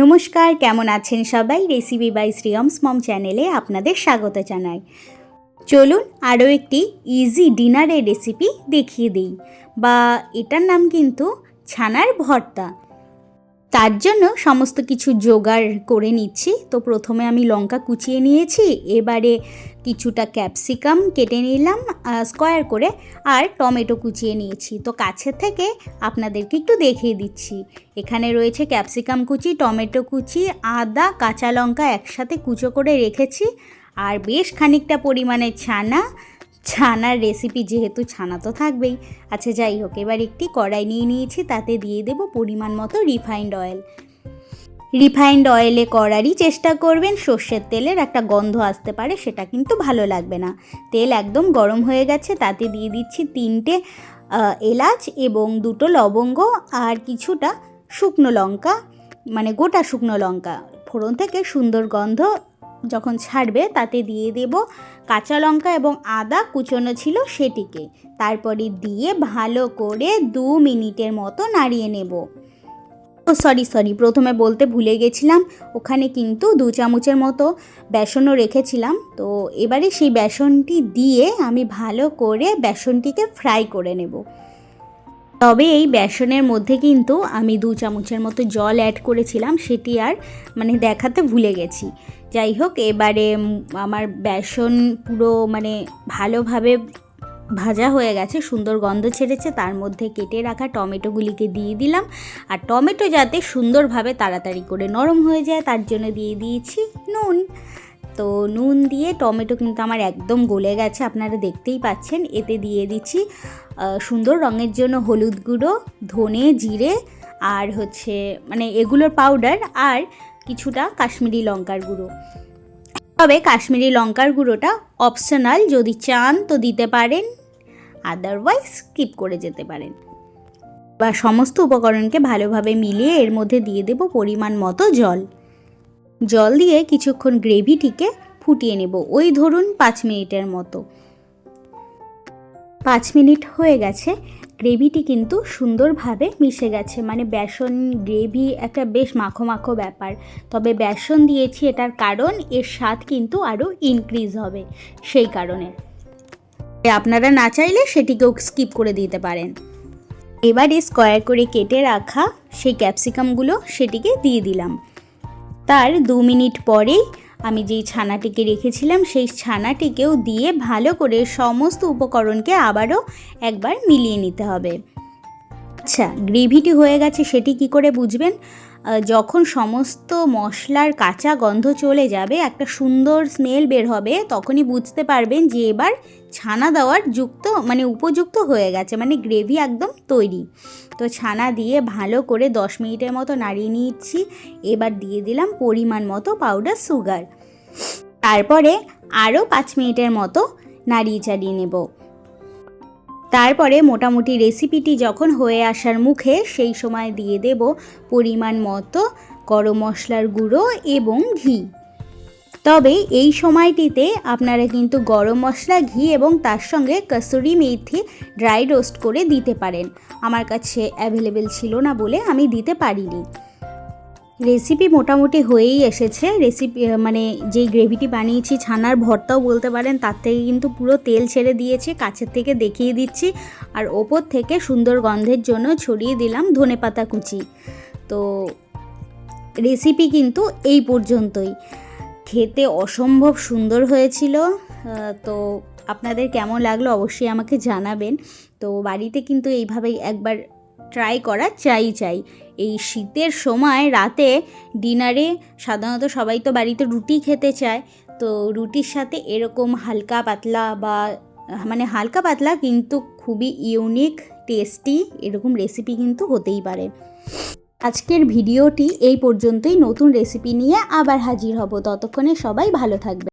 নমস্কার, কেমন আছেন সবাই? রেসিপি বাই শ্রীয়মস মম চ্যানেলে আপনাদের স্বাগত জানাই। চলুন আরও একটি ইজি ডিনারের রেসিপি দেখিয়ে দিই। বা এটার নাম কিন্তু ছানার ভর্তা। তার জন্য সমস্ত কিছু জোগাড় করে নিচ্ছি। তো প্রথমে আমি লঙ্কা কুচিয়ে নিয়েছি, এবারে কিছুটা ক্যাপসিকাম কেটে নিলাম স্কোয়ার করে, আর টমেটো কুচিয়ে নিয়েছি। তো কাছের থেকে আপনাদেরকে একটু দেখিয়ে দিচ্ছি। এখানে রয়েছে ক্যাপসিকাম কুচি, টমেটো কুচি, আদা, কাঁচা লঙ্কা একসাথে কুচো করে রেখেছি, আর বেশ খানিকটা পরিমাণে ছানা ছানার রেসিপি যেহেতু ছানা তো থাকবেই। আচ্ছা যাই হোক, এবার একটি কড়াই নিয়ে নিয়েছি, তাতে দিয়ে দেব পরিমাণ মতো রিফাইন্ড অয়েল রিফাইন্ড অয়েলে করারই চেষ্টা করবেন, সর্ষের তেলের একটা গন্ধ আসতে পারে, সেটা কিন্তু ভালো লাগবে না। তেল একদম গরম হয়ে গেছে, তাতে দিয়ে দিচ্ছি তিনটে এলাচ এবং দুটো লবঙ্গ আর কিছুটা শুকনো লঙ্কা মানে গোটা শুকনো লঙ্কা। ফোড়ন থেকে সুন্দর গন্ধ যখন ছাড়বে তাতে দিয়ে দেব কাঁচা লঙ্কা এবং আদা, কুচনো ছিল সেটিকে। তারপরে দিয়ে ভালো করে দু মিনিটের মতো নাড়িয়ে নেব। ও সরি সরি, প্রথমে বলতে ভুলে গেছিলাম, ওখানে কিন্তু দু চামচের মতো বেসনও রেখেছিলাম। তো এবারে সেই বেসনটি দিয়ে আমি ভালো করে বেসনটিকে ফ্রাই করে নেব। তবে এই বেসনের মধ্যে কিন্তু আমি দু চামচের মতো জল অ্যাড করেছিলাম, সেটি আর মানে দেখাতে ভুলে গেছি। যাই হোক, এবারে আমার বেসন পুরো মানে ভালোভাবে ভাজা হয়ে গেছে, সুন্দর গন্ধ ছেড়েছে, তার মধ্যে কেটে রাখা টমেটোগুলিকে দিয়ে দিলাম। আর টমেটো যাতে সুন্দরভাবে তাড়াতাড়ি করে নরম হয়ে যায়, তার জন্য দিয়ে দিয়েছি নুন। তো নুন দিয়ে টমেটো কিন্তু আমার একদম গলে গেছে, আপনারা দেখতেই পাচ্ছেন। এতে দিয়ে দিচ্ছি সুন্দর রঙের জন্য হলুদ গুঁড়ো, ধনে জিরে আর হচ্ছে মানে এগুলোর পাউডার আর কিছুটা কাশ্মীরি লঙ্কার গুঁড়ো। তবে কাশ্মীরি লঙ্কার গুঁড়োটা অপশনাল যদি চান তো দিতে পারেন আদারওয়াইজ স্কিপ করে যেতে পারেন। বা সমস্ত উপকরণকে ভালোভাবে মিলিয়ে এর মধ্যে দিয়ে দেব পরিমাণ মতো জল। জল দিয়ে কিছুক্ষণ গ্রেভিটিকে ফুটিয়ে নেব, ওই ধরুন পাঁচ মিনিটের মতো। পাঁচ মিনিট হয়ে গেছে, গ্রেভিটি কিন্তু সুন্দরভাবে মিশে গেছে মানে বেসন, গ্রেভি একটা বেশ মাখো মাখো ব্যাপার। তবে বেসন দিয়েছি এটার কারণ, এর স্বাদ কিন্তু আরও ইনক্রিজ হবে, সেই কারণে। আপনারা না চাইলে সেটিকেও স্কিপ করে দিতে পারেন। এবারে স্কোয়ার করে কেটে রাখা সেই ক্যাপসিকামগুলো সেটিকে দিয়ে দিলাম। তার দু মিনিট পরেই আমি যেই ছানাটিকে রেখেছিলাম, সেই ছানাটিকেও দিয়ে ভালো করে সমস্ত উপকরণকে আবারও একবার মিলিয়ে নিতে হবে। আচ্ছা গ্রেভিটি হয়ে গেছে, সেটি কি করে বুঝবেন? যখন সমস্ত মশলার কাঁচা গন্ধ চলে যাবে, একটা সুন্দর স্মেল বের হবে, তখনই বুঝতে পারবেন যে এবার ছানা দেওয়ার যুক্ত মানে উপযুক্ত হয়ে গেছে মানে গ্রেভি একদম তৈরি। তো ছানা দিয়ে ভালো করে দশ মিনিটের মতো নাড়িয়ে নিচ্ছি এবার দিয়ে দিলাম পরিমাণ মতো পাউডার সুগার তারপরে আরও পাঁচ মিনিটের মতো নাড়িয়ে চাড়িয়ে নেব। তারপরে মোটামুটি রেসিপিটি যখন হয়ে আসার মুখে সেই সময় দিয়ে দেব পরিমাণ মতো গরম মশলার গুঁড়ো এবং ঘি। তবে এই সময়টিতে আপনারা কিন্তু গরম মশলা, ঘি এবং তার সঙ্গে কসুরি মেথি ড্রাই রোস্ট করে দিতে পারেন। আমার কাছে অ্যাভেলেবেল ছিল না বলে আমি দিতে পারিনি। রেসিপি মোটামুটি হয়েই এসেছে। রেসিপি মানে যেই গ্রেভিটি বানিয়েছি, ছানার ভর্তাও বলতে পারেন, তার থেকে কিন্তু পুরো তেল ছেড়ে দিয়েছে, কাছের থেকে দেখিয়ে দিচ্ছি। আর ওপর থেকে সুন্দর গন্ধের জন্য ছড়িয়ে দিলাম ধনেপাতা কুচি। তো রেসিপি কিন্তু এই পর্যন্তই। খেতে অসম্ভব সুন্দর হয়েছিল। তো আপনাদের কেমন লাগল অবশ্যই আমাকে জানাবেন। তো বাড়িতে কিন্তু এইভাবেই একবার ট্রাই করা চাই চাই। এই শীতের সময় রাতে ডিনারে সাধারণত সবাই তো বাড়িতে রুটি খেতে চায়। তো রুটির সাথে এরকম হালকা পাতলা বা মানে হালকা পাতলা কিন্তু খুবই ইউনিক টেস্টি এরকম রেসিপি কিন্তু হতেই পারে। আজকের ভিডিওটি এই পর্যন্তই। নতুন রেসিপি নিয়ে আবার হাজির হব। ততক্ষণে সবাই ভালো থাকবে